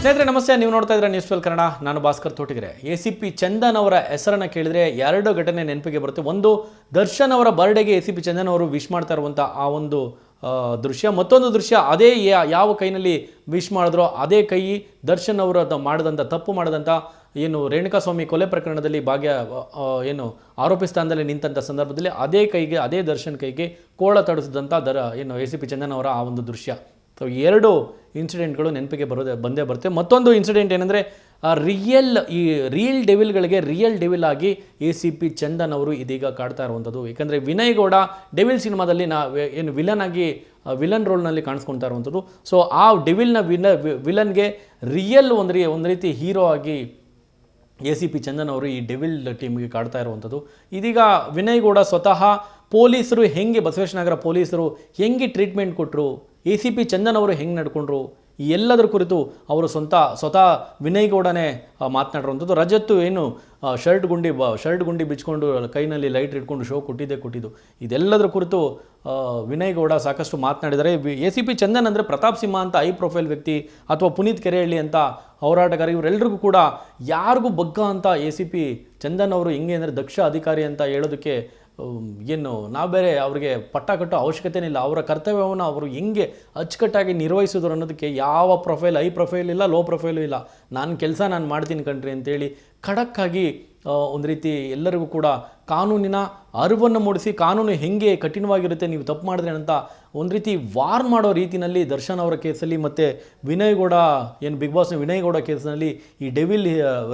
ಸ್ನೇಹಿತರೆ, ನಮಸ್ತೆ. ನೀವು ನೋಡ್ತಾ ಇದ್ರೆ ನ್ಯೂಸ್ ವೆಲ್ ಕನ್ನಡ. ನಾನು Bhaskar Thotigere. A C P Chandan ಅವರ ಹೆಸರನ್ನು ಕೇಳಿದರೆ ಎರಡು ಘಟನೆ ನೆನಪಿಗೆ ಬರುತ್ತೆ. ಒಂದು, ದರ್ಶನ್ ಅವರ ಬರ್ಡೇಗೆ ಎ ಸಿ ಪಿ ಚಂದನ್ ಅವರು ವಿಶ್ ಮಾಡ್ತಾ ಇರುವಂಥ ಆ ಒಂದು ದೃಶ್ಯ. ಮತ್ತೊಂದು ದೃಶ್ಯ, ಅದೇ ಯಾವ ಕೈನಲ್ಲಿ ವಿಶ್ ಮಾಡಿದ್ರೋ ಅದೇ ಕೈ ದರ್ಶನ್ ಅವರು ಮಾಡಿದಂಥ ತಪ್ಪು ಮಾಡಿದಂಥ ಏನು ರೇಣುಕಾಸ್ವಾಮಿ ಕೊಲೆ ಪ್ರಕರಣದಲ್ಲಿ ಭಾಗ್ಯ ಏನು ಆರೋಪಿ ಸ್ಥಾನದಲ್ಲಿ ನಿಂತಂಥ ಸಂದರ್ಭದಲ್ಲಿ ಅದೇ ಕೈಗೆ, ಅದೇ ದರ್ಶನ್ ಕೈಗೆ ಕೋಳ ತಡಿಸಿದಂಥ ದರ, ಏನು ಎ ಸಿ ಪಿ ಚಂದನ್ ಅವರ ಆ ಒಂದು ದೃಶ್ಯ. ಸೊ ಎರಡು ಇನ್ಸಿಡೆಂಟ್ಗಳು ನೆನಪಿಗೆ ಬರೋದೇ ಬಂದೇ ಬರುತ್ತೆ. ಮತ್ತೊಂದು ಇನ್ಸಿಡೆಂಟ್ ಏನಂದರೆ ರಿಯಲ್ ಈ ರಿಯಲ್ ಡೆವಿಲ್ಗಳಿಗೆ ರಿಯಲ್ ಡೆವಿಲ್ ಆಗಿ ಎ ಸಿ ಪಿ ಚಂದನ್ ಅವರು ಇದೀಗ ಕಾಡ್ತಾ ಇರುವಂಥದ್ದು. ಏಕೆಂದರೆ ವಿನಯ್ ಗೌಡ ಡೆವಿಲ್ ಸಿನಿಮಾದಲ್ಲಿ ನಾ ಏನು ವಿಲನ್ ಆಗಿ ವಿಲನ್ ರೋಲ್ನಲ್ಲಿ ಕಾಣಿಸ್ಕೊಳ್ತಾ ಇರುವಂಥದ್ದು. ಸೊ ಆ ಡೆವಿಲ್ನ ವಿನ ವಿಲನ್ಗೆ ರಿಯಲ್ ಒಂದು ರೀ ಒಂದು ರೀತಿ ಹೀರೋ ಆಗಿ ಎ ಸಿ ಪಿ ಚಂದನ್ ಅವರು ಈ ಡೆವಿಲ್ ಟೀಮ್ಗೆ ಕಾಡ್ತಾ ಇರುವಂಥದ್ದು. ಇದೀಗ ವಿನಯ್ ಗೌಡ ಸ್ವತಃ ಪೊಲೀಸರು ಹೆಂಗೆ ಬಸವೇಶ್ವರನಗರ ಪೊಲೀಸರು ಹೆಂಗೆ ಟ್ರೀಟ್ಮೆಂಟ್ ಕೊಟ್ಟರು ಎ ಸಿ ಪಿ ಚಂದನ್ ಅವರು ಹೆಂಗೆ ನಡ್ಕೊಂಡ್ರು, ಈ ಎಲ್ಲದರ ಕುರಿತು ಅವರು ಸ್ವಂತ, ಸ್ವತಃ ವಿನಯ್ ಗೌಡನೇ ಮಾತನಾಡಿರುವಂಥದ್ದು. ರಜತ್ತು ಏನು ಶರ್ಟ್ ಗುಂಡಿ, ಬ, ಶರ್ಟ್ ಗುಂಡಿ ಬಿಚ್ಕೊಂಡು ಕೈನಲ್ಲಿ ಲೈಟ್ ಇಟ್ಕೊಂಡು ಶೋ ಕೊಟ್ಟಿದ್ದೇ ಕೊಟ್ಟಿದ್ದು. ಇದೆಲ್ಲದರ ಕುರಿತು ವಿನಯ್ ಗೌಡ ಸಾಕಷ್ಟು ಮಾತನಾಡಿದ್ದಾರೆ. ಎ ಸಿ ಪಿ ಚಂದನ್ ಅಂದರೆ ಪ್ರತಾಪ್ ಸಿಂಹ ಅಂತ ಐ ಪ್ರೊಫೈಲ್ ವ್ಯಕ್ತಿ ಅಥವಾ ಪುನೀತ್ ಕೆರೆಹಳ್ಳಿ ಅಂತ ಹೋರಾಟಗಾರ ಇವರೆಲ್ಲರಿಗೂ ಕೂಡ ಯಾರಿಗೂ ಬಗ್ಗ ಅಂತ ಎ ಸಿ ಪಿ ಚಂದನ್ ಅವರು ಹೆಂಗೆ ಅಂದರೆ ದಕ್ಷ ಅಧಿಕಾರಿ ಅಂತ ಹೇಳೋದಕ್ಕೆ ಏನು ನಾವು ಬೇರೆ ಅವರಿಗೆ ಪಟ್ಟ ಕಟ್ಟೋ ಅವಶ್ಯಕತೆನೇ ಇಲ್ಲ ಅವರ ಕರ್ತವ್ಯವನ್ನು ಅವರು ಹೆಂಗೆ ಅಚ್ಚುಕಟ್ಟಾಗಿ ನಿರ್ವಹಿಸಿದ್ರು ಅನ್ನೋದಕ್ಕೆ ಯಾವ ಪ್ರೊಫೈಲ್ ಐ ಪ್ರೊಫೈಲ್ ಇಲ್ಲ ಲೋ ಪ್ರೊಫೈಲು ಇಲ್ಲ. ನಾನು ಕೆಲಸ ನಾನು ಮಾಡ್ತೀನಿ ಕಣ್ರಿ ಅಂತೇಳಿ ಖಡಕ್ಕಾಗಿ ಒಂದು ರೀತಿ ಎಲ್ಲರಿಗೂ ಕೂಡ ಕಾನೂನಿನ ಅರಿವನ್ನು ಮೂಡಿಸಿ ಕಾನೂನು ಹೆಂಗೆ ಕಠಿಣವಾಗಿರುತ್ತೆ, ನೀವು ತಪ್ಪು ಮಾಡಿದ್ರೆ ಅಂತ ಒಂದು ರೀತಿ ವಾರ್ನ್ ಮಾಡೋ ರೀತಿಯಲ್ಲಿ ದರ್ಶನ್ ಅವರ ಕೇಸಲ್ಲಿ ಮತ್ತು ವಿನಯ್ ಗೌಡ, ಏನು ಬಿಗ್ ಬಾಸ್ನ ವಿನಯ್ ಗೌಡ ಕೇಸ್ನಲ್ಲಿ ಈ ಡೆವಿಲ್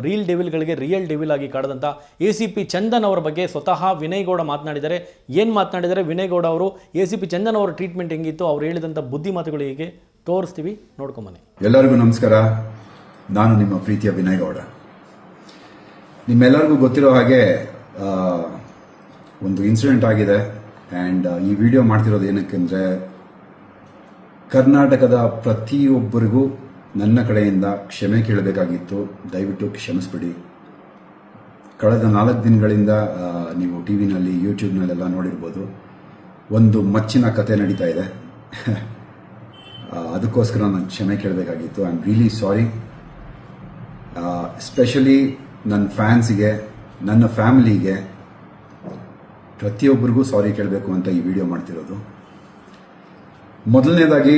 ರೀಲ್ ಡೆವಿಲ್ಗಳಿಗೆ ರಿಯಲ್ ಡೆವಿಲ್ ಆಗಿ ಕಾಡದಂಥ ಎ ಸಿ ಪಿ ಚಂದನ್ ಅವರ ಬಗ್ಗೆ ಸ್ವತಃ ವಿನಯ್ ಗೌಡ ಮಾತನಾಡಿದ್ದಾರೆ. ಏನು ಮಾತನಾಡಿದರೆ ವಿನಯ್ ಗೌಡ ಅವರು ಎ ಸಿ ಪಿ ಚಂದನ್ ಅವರ ಟ್ರೀಟ್ಮೆಂಟ್ ಹೆಂಗಿತ್ತು? ಅವ್ರು ಹೇಳಿದಂಥ ಬುದ್ಧಿ ಮಾತುಗಳು ಹೀಗೆ ತೋರಿಸ್ತೀವಿ ನೋಡ್ಕೊಂಬನ್ನಿ ಎಲ್ಲರಿಗೂ ನಮಸ್ಕಾರ. ನಾನು ನಿಮ್ಮ ಪ್ರೀತಿಯ ವಿನಯ್ ಗೌಡ. ನಿಮ್ಮೆಲ್ಲರಿಗೂ ಗೊತ್ತಿರೋ ಹಾಗೆ ಒಂದು ಇನ್ಸಿಡೆಂಟ್ ಆಗಿದೆ. ಆ್ಯಂಡ್ ಈ ವಿಡಿಯೋ ಮಾಡ್ತಿರೋದು ಏನಕ್ಕೆಂದರೆ, ಕರ್ನಾಟಕದ ಪ್ರತಿಯೊಬ್ಬರಿಗೂ ನನ್ನ ಕಡೆಯಿಂದ ಕ್ಷಮೆ ಕೇಳಬೇಕಾಗಿತ್ತು. ದಯವಿಟ್ಟು ಕ್ಷಮಿಸ್ಬಿಡಿ. ಕಳೆದ ನಾಲ್ಕು ದಿನಗಳಿಂದ ನೀವು ಟಿ ವಿನಲ್ಲಿ ಯೂಟ್ಯೂಬ್ನಲ್ಲೆಲ್ಲ ನೋಡಿರ್ಬೋದು. ಒಂದು ಮಚ್ಚಿನ ಕತೆ ನಡೀತಾ ಇದೆ. ಅದಕ್ಕೋಸ್ಕರ ನಾನು ಕ್ಷಮೆ ಕೇಳಬೇಕಾಗಿತ್ತು. I am really sorry specially ನನ್ನ ಫ್ಯಾನ್ಸಿಗೆ, ನನ್ನ ಫ್ಯಾಮಿಲಿಗೆ ಪ್ರತಿಯೊಬ್ಬರಿಗೂ ಸಾರಿ ಕೇಳಬೇಕು ಅಂತ ಈ ವಿಡಿಯೋ ಮಾಡ್ತಿರೋದು. ಮೊದಲನೇದಾಗಿ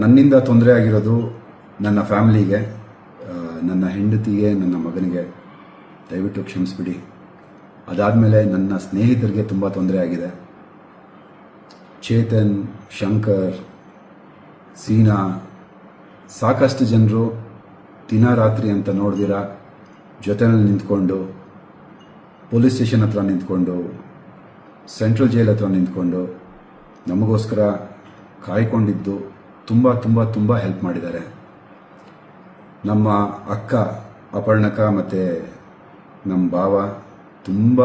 ನನ್ನಿಂದ ತೊಂದರೆ ಆಗಿರೋದು ನನ್ನ ಫ್ಯಾಮಿಲಿಗೆ ನನ್ನ ಹೆಂಡತಿಗೆ, ನನ್ನ ಮಗನಿಗೆ. ದಯವಿಟ್ಟು ಕ್ಷಮಿಸ್ಬಿಡಿ. ಅದಾದಮೇಲೆ ನನ್ನ ಸ್ನೇಹಿತರಿಗೆ ತುಂಬ ತೊಂದರೆ ಆಗಿದೆ. ಚೇತನ್, ಶಂಕರ್, ಸೀನಾ, ಸಾಕಷ್ಟು ಜನರು ದಿನ ರಾತ್ರಿ ಅಂತ ನೋಡ್ದಿರ? ಜೊತೆನಲ್ಲಿ ನಿಂತ್ಕೊಂಡು, ಪೊಲೀಸ್ ಸ್ಟೇಷನ್ ಹತ್ರ ನಿಂತ್ಕೊಂಡು, ಸೆಂಟ್ರಲ್ ಜೈಲ್ ಹತ್ರ ನಿಂತ್ಕೊಂಡು ನಮಗೋಸ್ಕರ ಕಾಯ್ಕೊಂಡಿದ್ದು ತುಂಬ ತುಂಬ ತುಂಬ ಹೆಲ್ಪ್ ಮಾಡಿದ್ದಾರೆ. ನಮ್ಮ ಅಕ್ಕ, ಅಪರ್ಣಕ ಮತ್ತು ನಮ್ಮ ಭಾವ ತುಂಬ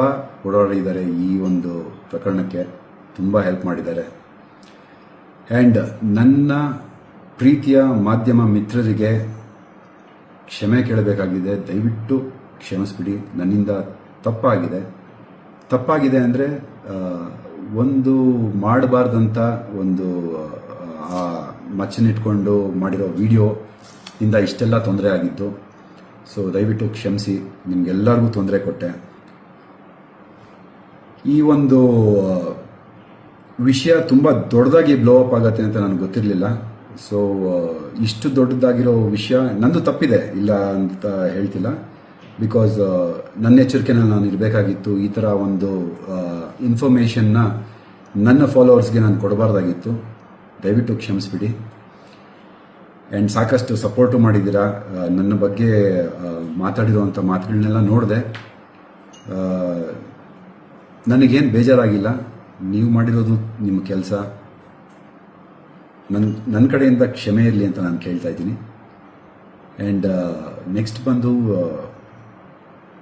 ಓಡಾಡಿದ್ದಾರೆ ಈ ಒಂದು ಪ್ರಕರಣಕ್ಕೆ, ತುಂಬ ಹೆಲ್ಪ್ ಮಾಡಿದ್ದಾರೆ. ಆ್ಯಂಡ್ ನನ್ನ ಪ್ರೀತಿಯ ಮಾಧ್ಯಮ ಮಿತ್ರರಿಗೆ ಕ್ಷಮೆ ಕೇಳಬೇಕಾಗಿದೆ. ದಯವಿಟ್ಟು ಕ್ಷಮಿಸ್ಬಿಡಿ. ನನ್ನಿಂದ ತಪ್ಪಾಗಿದೆ. ತಪ್ಪಾಗಿದೆ ಅಂದರೆ ಒಂದು ಮಾಡಬಾರ್ದಂತ ಒಂದು ಆ, ಮಚ್ಚನಿಟ್ಕೊಂಡು ಮಾಡಿರೋ ವಿಡಿಯೋ ಇಂದ ಇಷ್ಟೆಲ್ಲ ತೊಂದರೆ ಆಗಿತ್ತು ಸೊ ದಯವಿಟ್ಟು ಕ್ಷಮಿಸಿ. ನಿಮ್ಗೆಲ್ಲರಿಗೂ ತೊಂದರೆ ಕೊಟ್ಟೆ. ಈ ಒಂದು ವಿಷಯ ತುಂಬ ದೊಡ್ಡದಾಗಿ ಬ್ಲೋ ಅಪ್ ಆಗತ್ತೆ ಅಂತ ನನಗೆ ಗೊತ್ತಿರಲಿಲ್ಲ. ಸೊ ಇಷ್ಟು ದೊಡ್ಡದಾಗಿರೋ ವಿಷಯ ನಂದು ತಪ್ಪಿದೆ, ಇಲ್ಲ ಅಂತ ಹೇಳ್ತಿಲ್ಲ. ಬಿಕಾಸ್ ನನ್ನ ಎಚ್ಚರಿಕೆನಲ್ಲಿ ನಾನು ಇರಬೇಕಾಗಿತ್ತು. ಈ ಥರ ಒಂದು ಇನ್ಫಾರ್ಮೇಷನ್ನ ನನ್ನ ಫಾಲೋವರ್ಸ್ಗೆ ನಾನು ಕೊಡಬಾರ್ದಾಗಿತ್ತು. ದಯವಿಟ್ಟು ಕ್ಷಮಿಸ್ಬಿಡಿ. ಆ್ಯಂಡ್ ಸಾಕಷ್ಟು ಸಪೋರ್ಟು ಮಾಡಿದ್ದೀರಾ? ನನ್ನ ಬಗ್ಗೆ ಮಾತಾಡಿರುವಂಥ ಮಾತುಗಳನ್ನೆಲ್ಲ ನೋಡಿದೆ. ನನಗೇನು ಬೇಜಾರಾಗಿಲ್ಲ. ನೀವು ಮಾಡಿರೋದು ನಿಮ್ಮ ಕೆಲಸ. ನನ್ನ ನನ್ನ ಕಡೆಯಿಂದ ಕ್ಷಮೆ ಇರಲಿ ಅಂತ ನಾನು ಕೇಳ್ತಾ ಇದ್ದೀನಿ. ಆ್ಯಂಡ್ ನೆಕ್ಸ್ಟ್ ಬಂದು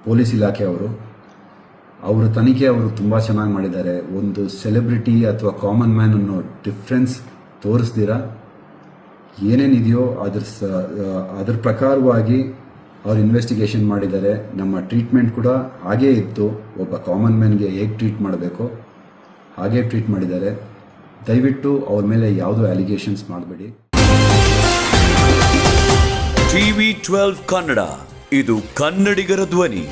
ಪೊಲೀಸ್ ಇಲಾಖೆ ಅವರು ತನಿಖೆ ಅವರು ತುಂಬ ಚೆನ್ನಾಗಿ ಮಾಡಿದ್ದಾರೆ. ಒಂದು ಸೆಲೆಬ್ರಿಟಿ ಅಥವಾ ಕಾಮನ್ ಮ್ಯಾನ್ ಅನ್ನೋ ಡಿಫ್ರೆನ್ಸ್ ತೋರಿಸ್ದಿರ? ಏನೇನಿದೆಯೋ ಅದ್ರ ಸ ಆ, ಅದ್ರ ಪ್ರಕಾರವಾಗಿ ಅವ್ರು ಇನ್ವೆಸ್ಟಿಗೇಷನ್ ಮಾಡಿದ್ದಾರೆ. ನಮ್ಮ ಟ್ರೀಟ್ಮೆಂಟ್ ಕೂಡ ಹಾಗೇ ಇತ್ತು. ಒಬ್ಬ ಕಾಮನ್ ಮ್ಯಾನ್ಗೆ ಹೇಗೆ ಟ್ರೀಟ್ ಮಾಡಬೇಕು ಹಾಗೇ ಟ್ರೀಟ್ ಮಾಡಿದ್ದಾರೆ. ದಯವಿಟ್ಟು ಅವ್ರ ಮೇಲೆ ಯಾವುದೋ ಅಲಿಗೇಷನ್ಸ್ ಮಾಡಬೇಡಿ. ಟಿವಿ ಟ್ವೆಲ್ವ್ ಕನ್ನಡ ಇದು ಕನ್ನಡಿಗರ ಧ್ವನಿ.